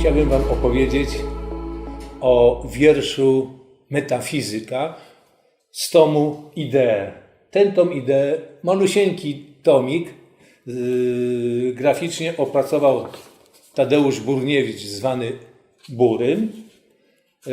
chciałbym Wam opowiedzieć o wierszu Metafizyka z tomu Idee. Ten tom Idee, malusieńki tomik, yy, graficznie opracował Tadeusz Burniewicz, zwany Burym. Yy,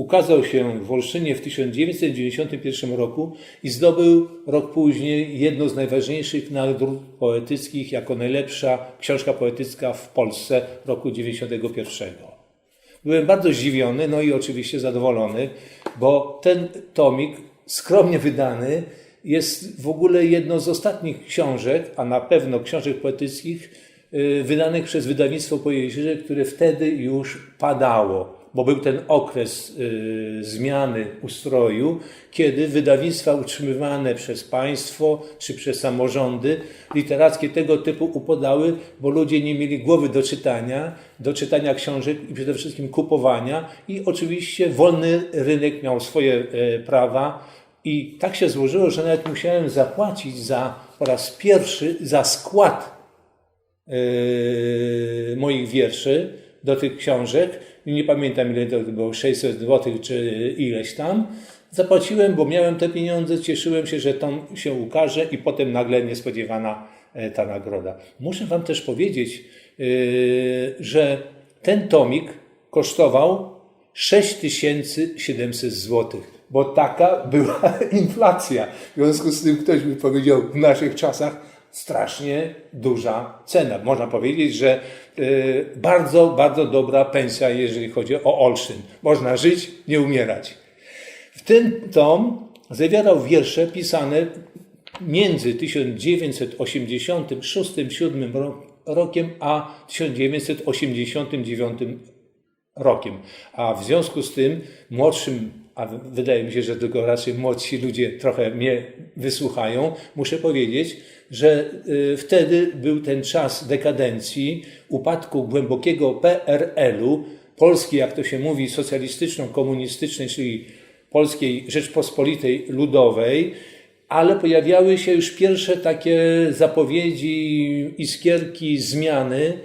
ukazał się w Olsztynie w 1991 roku i zdobył rok później jedno z najważniejszych nagród poetyckich jako najlepsza książka poetycka w Polsce roku 1991. Byłem bardzo zdziwiony, no i oczywiście zadowolony, bo ten tomik, skromnie wydany, jest w ogóle jedną z ostatnich książek, a na pewno książek poetyckich, yy, wydanych przez wydawnictwo Pojezierze, które wtedy już padało bo był ten okres y, zmiany ustroju, kiedy wydawnictwa utrzymywane przez państwo czy przez samorządy literackie tego typu upadały, bo ludzie nie mieli głowy do czytania, do czytania książek i przede wszystkim kupowania i oczywiście wolny rynek miał swoje e, prawa i tak się złożyło, że nawet musiałem zapłacić za po raz pierwszy za skład e, moich wierszy do tych książek. Nie pamiętam ile to było, 600 zł czy ileś tam. Zapłaciłem, bo miałem te pieniądze, cieszyłem się, że to się ukaże i potem nagle niespodziewana e, ta nagroda. Muszę Wam też powiedzieć, yy, że ten tomik kosztował 6700 zł, bo taka była inflacja. W związku z tym ktoś mi powiedział w naszych czasach, strasznie duża cena. Można powiedzieć, że y, bardzo, bardzo dobra pensja, jeżeli chodzi o Olsztyn. Można żyć, nie umierać. W tym tom zawierał wiersze pisane między 1986-7 rokiem a 1989 rokiem. A w związku z tym młodszym, a wydaje mi się, że tylko raczej młodsi ludzie trochę mnie wysłuchają, muszę powiedzieć, że y, wtedy był ten czas dekadencji, upadku głębokiego PRL-u, Polski, jak to się mówi, socjalistyczno-komunistycznej, czyli Polskiej Rzeczpospolitej Ludowej, ale pojawiały się już pierwsze takie zapowiedzi, iskierki, zmiany.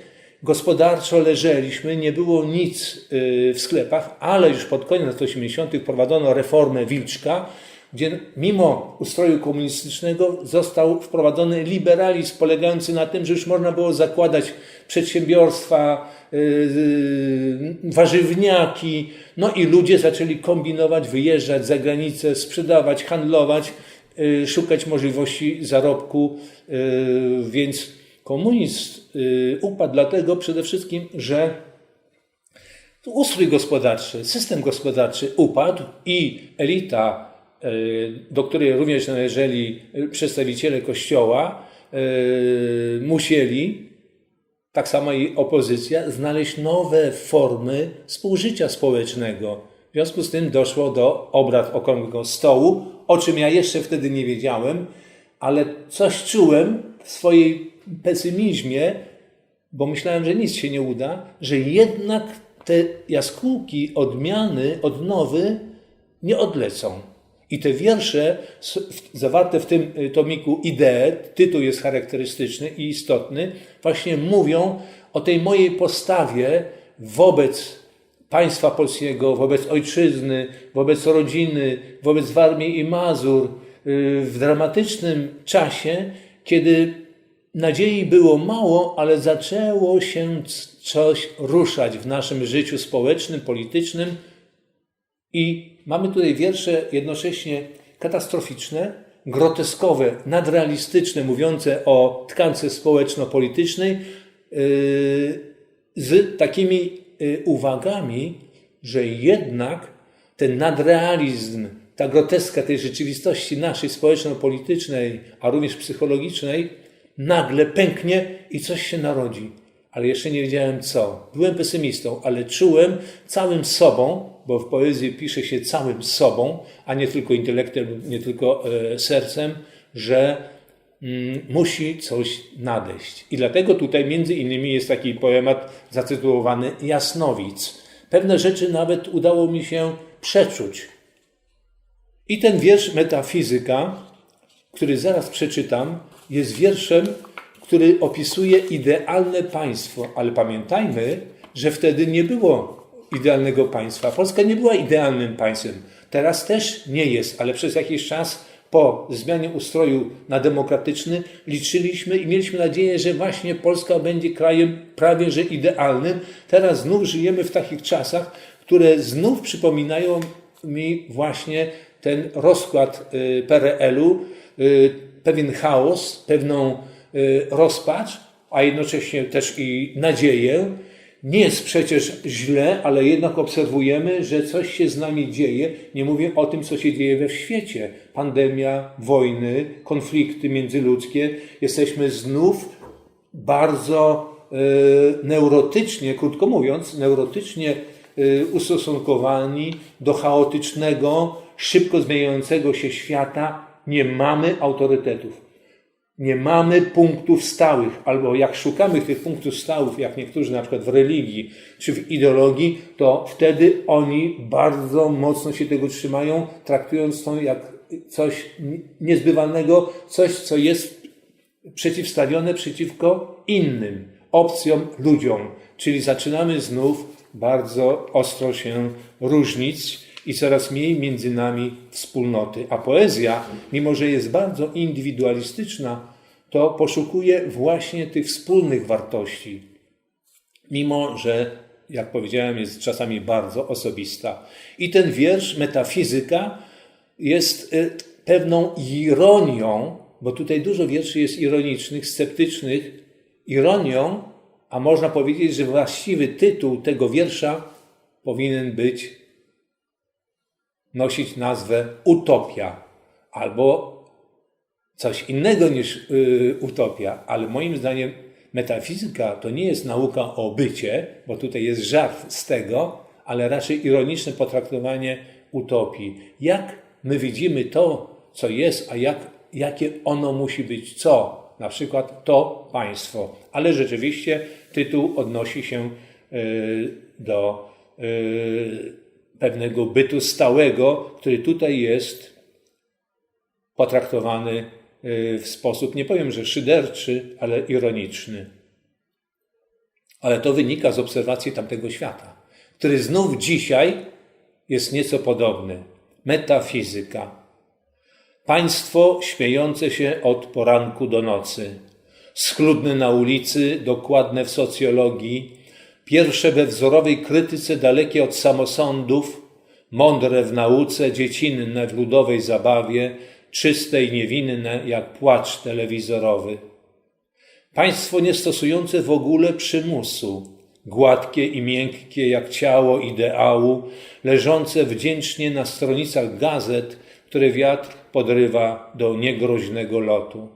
Gospodarczo leżeliśmy, nie było nic y, w sklepach, ale już pod koniec lat 80. prowadzono reformę Wilczka, gdzie mimo ustroju komunistycznego został wprowadzony liberalizm polegający na tym, że już można było zakładać przedsiębiorstwa, yy, warzywniaki, no i ludzie zaczęli kombinować, wyjeżdżać za granicę, sprzedawać, handlować, szukać możliwości zarobku, więc komunizm yy, upadł dlatego przede wszystkim, że ustrój gospodarczy, system gospodarczy upadł i elita do której również należeli przedstawiciele Kościoła, musieli, tak samo i opozycja, znaleźć nowe formy współżycia społecznego. W związku z tym doszło do obrad okrągłego stołu, o czym ja jeszcze wtedy nie wiedziałem, ale coś czułem w swojej pesymizmie, bo myślałem, że nic się nie uda, że jednak te jaskółki odmiany, odnowy nie odlecą. I te wiersze zawarte w tym tomiku idee, tytuł jest charakterystyczny i istotny, właśnie mówią o tej mojej postawie wobec państwa polskiego, wobec ojczyzny, wobec rodziny, wobec Warmii i Mazur w dramatycznym czasie, kiedy nadziei było mało, ale zaczęło się coś ruszać w naszym życiu społecznym, politycznym. I mamy tutaj wiersze jednocześnie katastroficzne, groteskowe, nadrealistyczne, mówiące o tkance społeczno-politycznej, yy, z takimi yy, uwagami, że jednak ten nadrealizm, ta groteska tej rzeczywistości naszej społeczno-politycznej, a również psychologicznej, nagle pęknie i coś się narodzi. Ale jeszcze nie wiedziałem co. Byłem pesymistą, ale czułem całym sobą, bo w poezji pisze się całym sobą, a nie tylko intelektem, nie tylko e, sercem, że mm, musi coś nadejść. I dlatego tutaj między innymi jest taki poemat zatytułowany Jasnowic. Pewne rzeczy nawet udało mi się przeczuć. I ten wiersz Metafizyka, który zaraz przeczytam, jest wierszem, który opisuje idealne państwo, ale pamiętajmy, że wtedy nie było idealnego państwa. Polska nie była idealnym państwem. Teraz też nie jest, ale przez jakiś czas po zmianie ustroju na demokratyczny liczyliśmy i mieliśmy nadzieję, że właśnie Polska będzie krajem prawie że idealnym. Teraz znów żyjemy w takich czasach, które znów przypominają mi właśnie ten rozkład y, PRL-u, y, pewien chaos, pewną y, rozpacz, a jednocześnie też i nadzieję. Nie jest przecież źle, ale jednak obserwujemy, że coś się z nami dzieje. Nie mówię o tym, co się dzieje we świecie. Pandemia, wojny, konflikty międzyludzkie. Jesteśmy znów bardzo y, neurotycznie, krótko mówiąc, neurotycznie y, ustosunkowani do chaotycznego, szybko zmieniającego się świata. Nie mamy autorytetów. Nie mamy punktów stałych, albo jak szukamy tych punktów stałych, jak niektórzy na przykład w religii czy w ideologii, to wtedy oni bardzo mocno się tego trzymają, traktując to jak coś niezbywalnego, coś, co jest przeciwstawione przeciwko innym, opcjom, ludziom. Czyli zaczynamy znów bardzo ostro się różnić i coraz mniej między nami wspólnoty. A poezja, mimo że jest bardzo indywidualistyczna, to poszukuje właśnie tych wspólnych wartości, mimo że, jak powiedziałem, jest czasami bardzo osobista. I ten wiersz, metafizyka, jest y, pewną ironią, bo tutaj dużo wierszy jest ironicznych, sceptycznych, ironią, a można powiedzieć, że właściwy tytuł tego wiersza powinien być nosić nazwę utopia albo coś innego niż y, utopia, ale moim zdaniem metafizyka to nie jest nauka o bycie, bo tutaj jest żart z tego, ale raczej ironiczne potraktowanie utopii. Jak my widzimy to, co jest, a jak, jakie ono musi być, co? Na przykład to państwo. Ale rzeczywiście tytuł odnosi się y, do y, pewnego bytu stałego, który tutaj jest potraktowany y, w sposób, nie powiem, że szyderczy, ale ironiczny. Ale to wynika z obserwacji tamtego świata, który znów dzisiaj jest nieco podobny. Metafizyka. Państwo śmiejące się od poranku do nocy, schludne na ulicy, dokładne w socjologii, Pierwsze we wzorowej krytyce dalekie od samosądów, mądre w nauce, dziecinne w ludowej zabawie, czyste i niewinne jak płacz telewizorowy. Państwo niestosujące w ogóle przymusu, gładkie i miękkie jak ciało ideału, leżące wdzięcznie na stronicach gazet, które wiatr podrywa do niegroźnego lotu.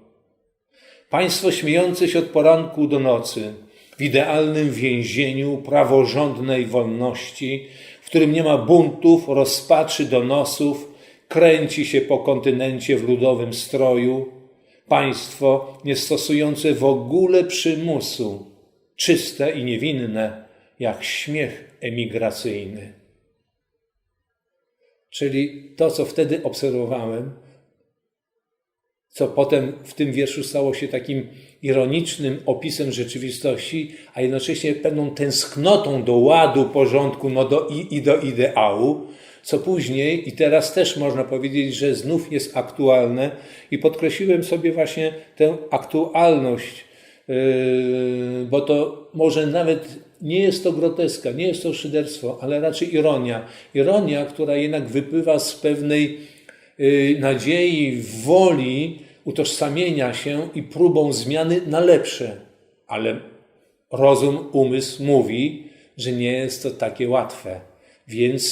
Państwo śmiejące się od poranku do nocy, w idealnym więzieniu praworządnej wolności, w którym nie ma buntów, rozpaczy, donosów, kręci się po kontynencie w ludowym stroju, państwo nie stosujące w ogóle przymusu, czyste i niewinne, jak śmiech emigracyjny. Czyli to, co wtedy obserwowałem, co potem w tym wierszu stało się takim ironicznym opisem rzeczywistości, a jednocześnie pewną tęsknotą do ładu, porządku no do, i, i do ideału, co później i teraz też można powiedzieć, że znów jest aktualne i podkreśliłem sobie właśnie tę aktualność, yy, bo to może nawet nie jest to groteska, nie jest to szyderstwo, ale raczej ironia. Ironia, która jednak wypływa z pewnej yy, nadziei, woli, utożsamienia się i próbą zmiany na lepsze. Ale rozum, umysł mówi, że nie jest to takie łatwe. Więc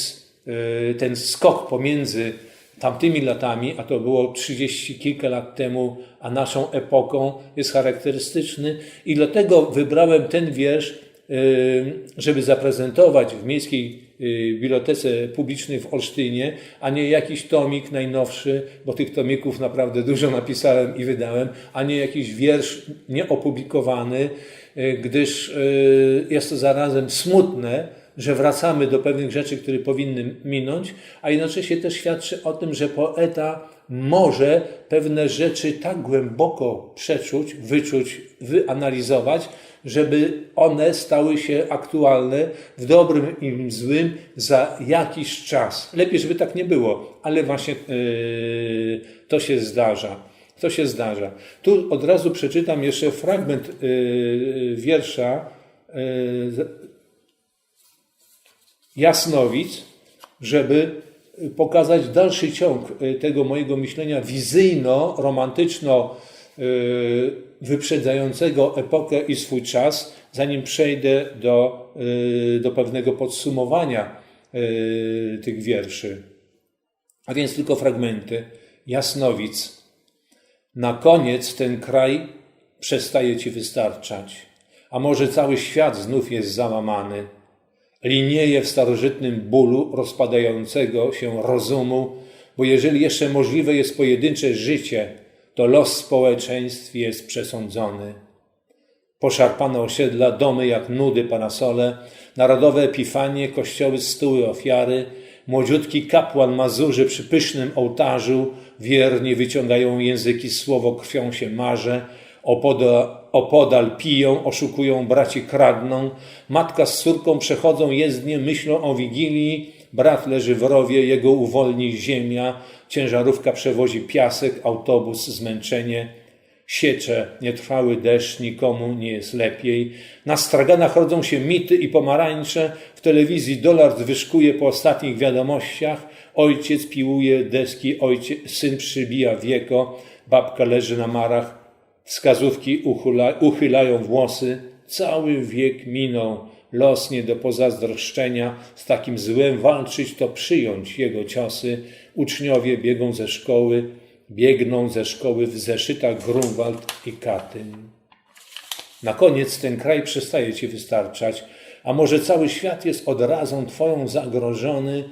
y, ten skok pomiędzy tamtymi latami, a to było trzydzieści kilka lat temu, a naszą epoką jest charakterystyczny i dlatego wybrałem ten wiersz, y, żeby zaprezentować w miejskiej Bibliotece Publicznej w Olsztynie, a nie jakiś tomik najnowszy, bo tych tomików naprawdę dużo napisałem i wydałem, a nie jakiś wiersz nieopublikowany, y, gdyż y, jest to zarazem smutne, że wracamy do pewnych rzeczy, które powinny minąć, a jednocześnie też świadczy o tym, że poeta może pewne rzeczy tak głęboko przeczuć, wyczuć, wyanalizować, żeby one stały się aktualne w dobrym i złym za jakiś czas. Lepiej, żeby tak nie było, ale właśnie yy, to się zdarza. To się zdarza. Tu od razu przeczytam jeszcze fragment yy, wiersza yy, Jasnowic, żeby pokazać dalszy ciąg tego mojego myślenia wizyjno-romantyczno wyprzedzającego epokę i swój czas, zanim przejdę do, do pewnego podsumowania tych wierszy. A więc tylko fragmenty. Jasnowic. Na koniec ten kraj przestaje ci wystarczać, a może cały świat znów jest załamany. Linieje w starożytnym bólu rozpadającego się rozumu, bo jeżeli jeszcze możliwe jest pojedyncze życie, to los społeczeństw jest przesądzony. Poszarpane osiedla, domy jak nudy, parasole, narodowe epifanie, kościoły, stóły, ofiary, młodziutki kapłan Mazurzy przy pysznym ołtarzu, wiernie wyciągają języki, słowo krwią się marze, opodal, opodal piją, oszukują, braci kradną, matka z córką przechodzą jezdnie, myślą o Wigilii, brat leży w rowie, jego uwolni ziemia, ciężarówka przewozi piasek, autobus, zmęczenie, siecze, nietrwały deszcz, nikomu nie jest lepiej. Na straganach rodzą się mity i pomarańcze, w telewizji dolar wyszkuje po ostatnich wiadomościach, ojciec piłuje deski, ojciec, syn przybija wieko, babka leży na marach, wskazówki uchyla, uchylają włosy, cały wiek minął, los nie do pozazdroszczenia, z takim złem walczyć to przyjąć jego ciosy, uczniowie biegą ze szkoły, biegną ze szkoły w zeszytach Grunwald i Katyn. Na koniec ten kraj przestaje ci wystarczać, a może cały świat jest odrazą twoją zagrożony,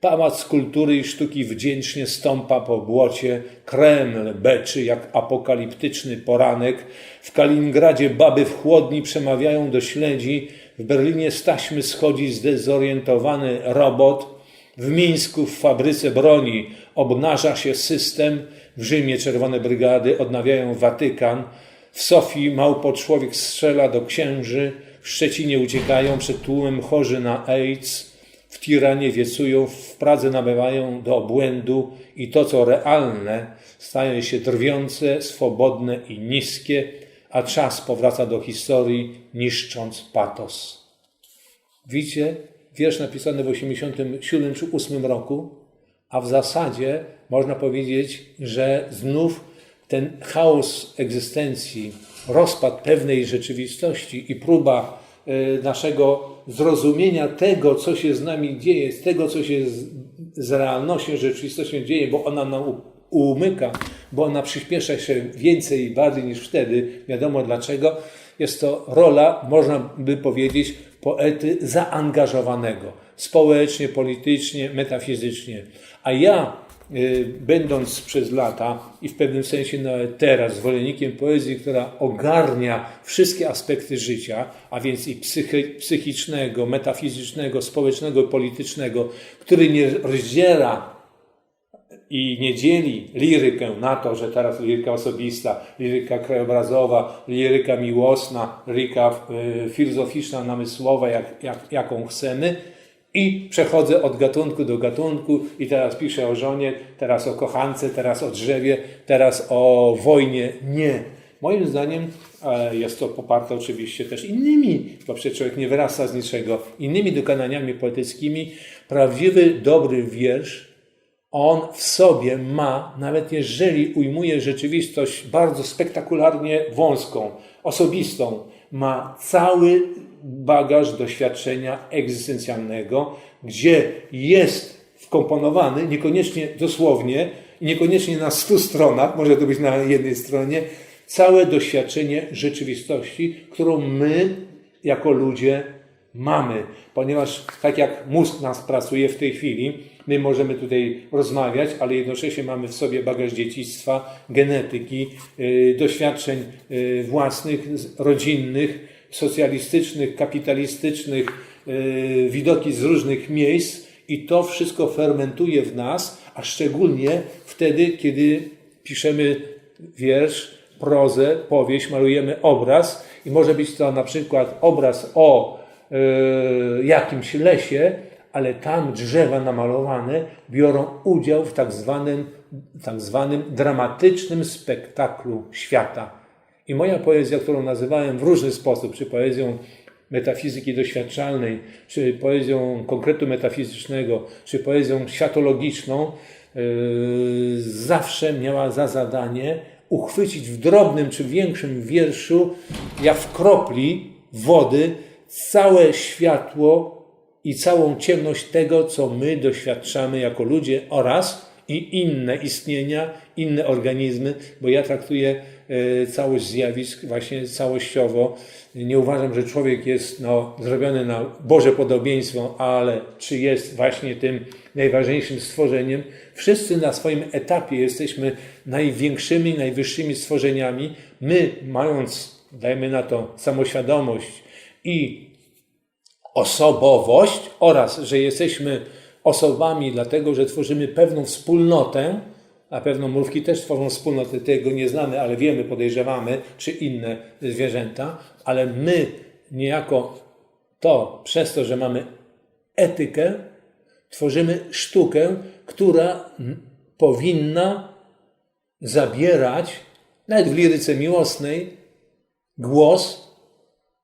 Pałac kultury i sztuki wdzięcznie stąpa po błocie, Kreml beczy jak apokaliptyczny poranek, w Kaliningradzie baby w chłodni przemawiają do śledzi, w Berlinie z taśmy schodzi zdezorientowany robot, w Mińsku w fabryce broni obnaża się system, w Rzymie czerwone brygady odnawiają Watykan, w Sofii małpo człowiek strzela do księży, w Szczecinie uciekają przed tłumem chorzy na AIDS, w Tiranie wiecują, w Pradze nabywają do obłędu i to, co realne, staje się drwiące, swobodne i niskie, a czas powraca do historii, niszcząc patos. Widzicie, wiersz napisany w 87 czy 8 roku, a w zasadzie można powiedzieć, że znów ten chaos egzystencji, rozpad pewnej rzeczywistości i próba naszego zrozumienia tego, co się z nami dzieje, z tego, co się z, z realnością, rzeczywistością dzieje, bo ona nam umyka, bo ona przyspiesza się więcej i bardziej niż wtedy, wiadomo dlaczego, jest to rola, można by powiedzieć, poety zaangażowanego społecznie, politycznie, metafizycznie. A ja, będąc przez lata i w pewnym sensie nawet teraz zwolennikiem poezji, która ogarnia wszystkie aspekty życia, a więc i psychicznego, metafizycznego, społecznego, politycznego, który nie rozdziela i nie dzieli lirykę na to, że teraz liryka osobista, liryka krajobrazowa, liryka miłosna, liryka y, filozoficzna, namysłowa, jak, jak, jaką chcemy, i przechodzę od gatunku do gatunku i teraz piszę o żonie, teraz o kochance, teraz o drzewie, teraz o wojnie. Nie. Moim zdaniem jest to poparte oczywiście też innymi, bo przecież człowiek nie wyrasta z niczego, innymi dokonaniami poetyckimi. Prawdziwy, dobry wiersz, on w sobie ma, nawet jeżeli ujmuje rzeczywistość bardzo spektakularnie wąską, osobistą, ma cały bagaż doświadczenia egzystencjalnego, gdzie jest wkomponowany, niekoniecznie dosłownie, niekoniecznie na stu stronach, może to być na jednej stronie, całe doświadczenie rzeczywistości, którą my jako ludzie mamy, ponieważ tak jak mózg nas pracuje w tej chwili, my możemy tutaj rozmawiać, ale jednocześnie mamy w sobie bagaż dziedzictwa, genetyki, yy, doświadczeń yy, własnych, rodzinnych, socjalistycznych, kapitalistycznych, y, widoki z różnych miejsc i to wszystko fermentuje w nas, a szczególnie wtedy, kiedy piszemy wiersz, prozę, powieść, malujemy obraz i może być to na przykład obraz o y, jakimś lesie, ale tam drzewa namalowane biorą udział w tak zwanym, tak zwanym dramatycznym spektaklu świata. I moja poezja, którą nazywałem w różny sposób, czy poezją metafizyki doświadczalnej, czy poezją konkretu metafizycznego, czy poezją światologiczną, yy, zawsze miała za zadanie uchwycić w drobnym czy większym wierszu, jak w kropli wody, całe światło i całą ciemność tego, co my doświadczamy jako ludzie oraz i inne istnienia, inne organizmy, bo ja traktuję e, całość zjawisk właśnie całościowo. Nie uważam, że człowiek jest no, zrobiony na Boże podobieństwo, ale czy jest właśnie tym najważniejszym stworzeniem? Wszyscy na swoim etapie jesteśmy największymi, najwyższymi stworzeniami. My, mając, dajmy na to, samoświadomość i osobowość oraz, że jesteśmy osobami, dlatego że tworzymy pewną wspólnotę, a pewno mrówki też tworzą wspólnotę, tego nie znamy, ale wiemy, podejrzewamy, czy inne zwierzęta, ale my niejako to, przez to, że mamy etykę, tworzymy sztukę, która powinna zabierać, nawet w liryce miłosnej, głos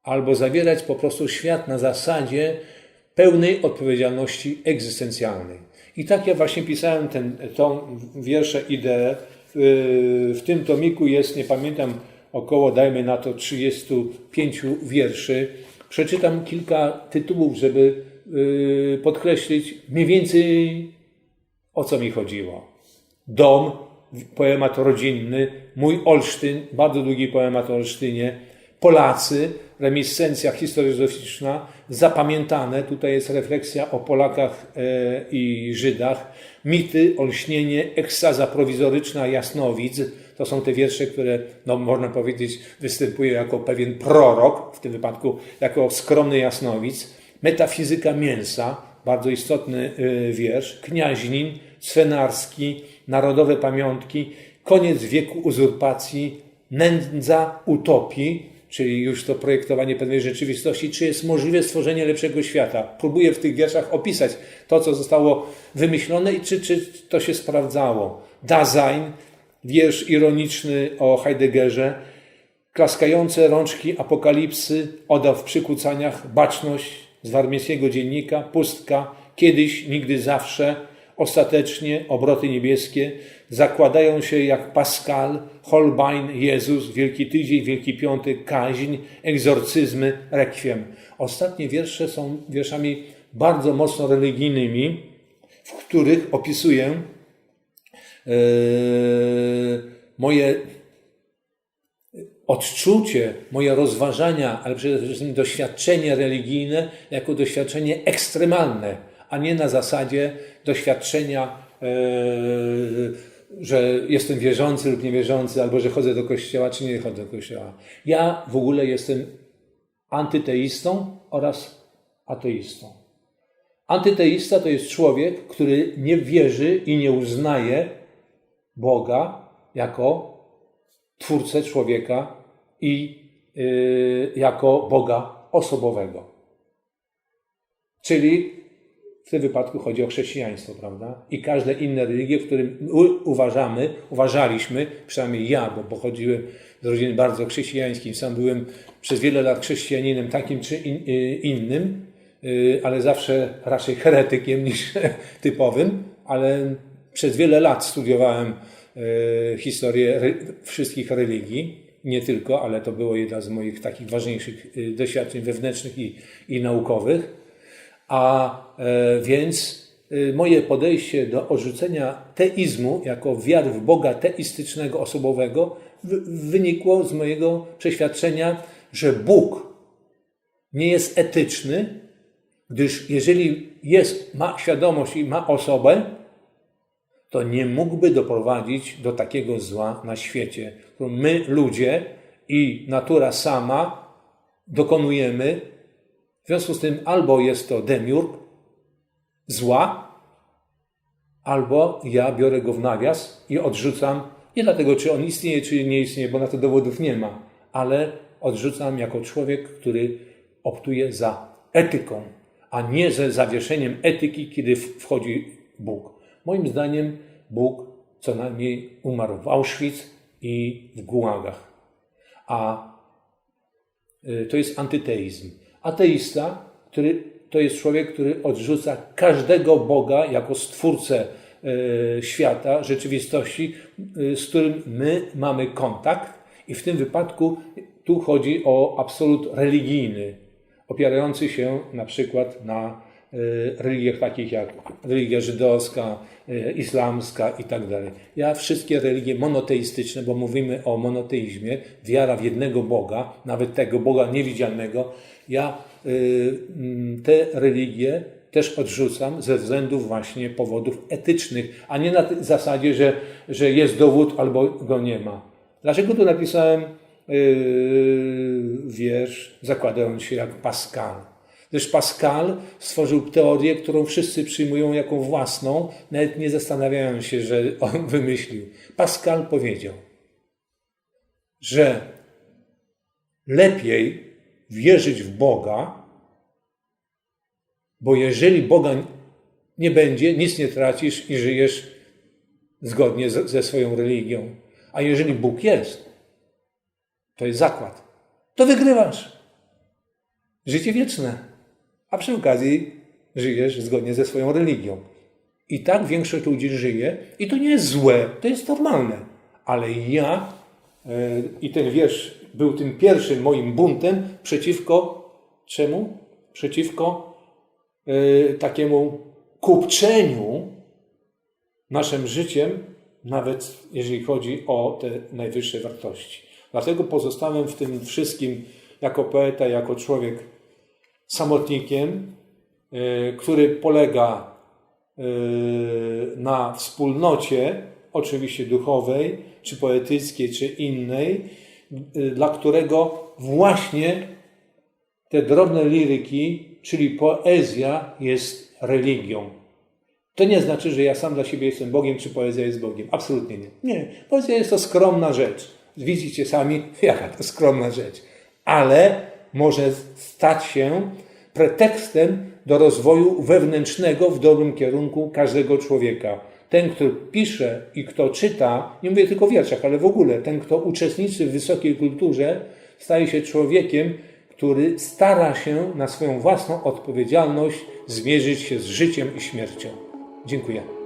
albo zabierać po prostu świat na zasadzie pełnej odpowiedzialności egzystencjalnej. I tak ja właśnie pisałem ten, tą wierszę, ideę. W tym tomiku jest, nie pamiętam, około, dajmy na to, 35 wierszy. Przeczytam kilka tytułów, żeby y, podkreślić mniej więcej o co mi chodziło. Dom, poemat rodzinny, mój Olsztyn, bardzo długi poemat o Olsztynie, Polacy, reminiscencja historyzoficzna, zapamiętane, tutaj jest refleksja o Polakach e, i Żydach, mity, olśnienie, ekstaza prowizoryczna Jasnowic, to są te wiersze, które, no, można powiedzieć, występują jako pewien prorok, w tym wypadku jako skromny Jasnowic, metafizyka mięsa, bardzo istotny e, wiersz, Kniaźnin, Swenarski, Narodowe Pamiątki, koniec wieku uzurpacji, nędza utopii, czyli już to projektowanie pewnej rzeczywistości, czy jest możliwe stworzenie lepszego świata. Próbuję w tych wierszach opisać to, co zostało wymyślone i czy, czy to się sprawdzało. Dasein, wiersz ironiczny o Heideggerze, klaskające rączki apokalipsy, oda w przykucaniach, baczność z warmińskiego dziennika, pustka, kiedyś, nigdy zawsze, ostatecznie obroty niebieskie zakładają się jak Pascal, Holbein, Jezus, Wielki Tydzień, Wielki Piątek, Kaźń, egzorcyzmy, rekwiem. Ostatnie wiersze są wierszami bardzo mocno religijnymi, w których opisuję yy, moje odczucie, moje rozważania, ale przede wszystkim doświadczenie religijne jako doświadczenie ekstremalne, a nie na zasadzie doświadczenia, yy, że jestem wierzący lub niewierzący, albo że chodzę do kościoła, czy nie chodzę do kościoła. Ja w ogóle jestem antyteistą oraz ateistą. Antyteista to jest człowiek, który nie wierzy i nie uznaje Boga jako twórcę człowieka i yy, jako Boga osobowego. Czyli w tym wypadku chodzi o chrześcijaństwo, prawda? I każde inne religie, w którym uważamy, uważaliśmy, przynajmniej ja, bo pochodziłem z rodziny bardzo chrześcijańskiej, sam byłem przez wiele lat chrześcijaninem takim czy y, innym, y, ale zawsze raczej heretykiem niż typowym, ale przez wiele lat studiowałem y, historię wszystkich religii, nie tylko, ale to było jedna z moich takich ważniejszych doświadczeń wewnętrznych i, i naukowych. A e, więc e, moje podejście do odrzucenia teizmu jako wiary w Boga teistycznego, osobowego wynikło z mojego przeświadczenia, że Bóg nie jest etyczny, gdyż jeżeli jest, ma świadomość i ma osobę, to nie mógłby doprowadzić do takiego zła na świecie, którą my, ludzie i natura sama dokonujemy W związku z tym albo jest to demiurg, zła, albo ja biorę go w nawias i odrzucam, nie dlatego, czy on istnieje, czy nie istnieje, bo na to dowodów nie ma, ale odrzucam jako człowiek, który optuje za etyką, a nie ze zawieszeniem etyki, kiedy wchodzi Bóg. Moim zdaniem Bóg co najmniej umarł w Auschwitz i w Gułagach. A y, to jest antyteizm. Ateista, który, to jest człowiek, który odrzuca każdego Boga jako stwórcę y, świata, rzeczywistości, y, z którym my mamy kontakt. I w tym wypadku tu chodzi o absolut religijny, opierający się na przykład na religiach takich jak religia żydowska, y, islamska i tak dalej. Ja wszystkie religie monoteistyczne, bo mówimy o monoteizmie, wiara w jednego Boga, nawet tego Boga niewidzialnego, ja y, mm, te religie też odrzucam ze względów właśnie powodów etycznych, a nie na zasadzie, że, że jest dowód albo go nie ma. Dlaczego tu napisałem yy, wiersz zakładając się jak Pascal? Gdyż Pascal stworzył teorię, którą wszyscy przyjmują jako własną, nawet nie zastanawiają się, że on wymyślił. Pascal powiedział, że lepiej wierzyć w Boga, bo jeżeli Boga nie będzie, nic nie tracisz i żyjesz zgodnie ze swoją religią. A jeżeli Bóg jest, to jest zakład. To wygrywasz. Życie wieczne. A przy okazji żyjesz zgodnie ze swoją religią. I tak większość ludzi żyje, i to nie jest złe, to jest normalne. Ale ja, e, i ten wiersz był tym pierwszym moim buntem przeciwko czemu? Przeciwko e, takiemu kupczeniu naszym życiem, nawet jeżeli chodzi o te najwyższe wartości. Dlatego pozostałem w tym wszystkim jako poeta, jako człowiek samotnikiem, e, który polega e, na wspólnocie, oczywiście duchowej, czy poetyckiej, czy innej, e, dla którego właśnie te drobne liryki, czyli poezja jest religią. To nie znaczy, że ja sam dla siebie jestem Bogiem, czy poezja jest Bogiem. Absolutnie nie. Nie. Poezja jest to skromna rzecz. Widzicie sami, jaka to skromna rzecz. Ale może stać się pretekstem do rozwoju wewnętrznego w dobrym kierunku każdego człowieka. Ten, kto pisze i kto czyta, nie mówię tylko o wierszach, ale w ogóle, ten, kto uczestniczy w wysokiej kulturze, staje się człowiekiem, który stara się na swoją własną odpowiedzialność zmierzyć się z życiem i śmiercią. Dziękuję.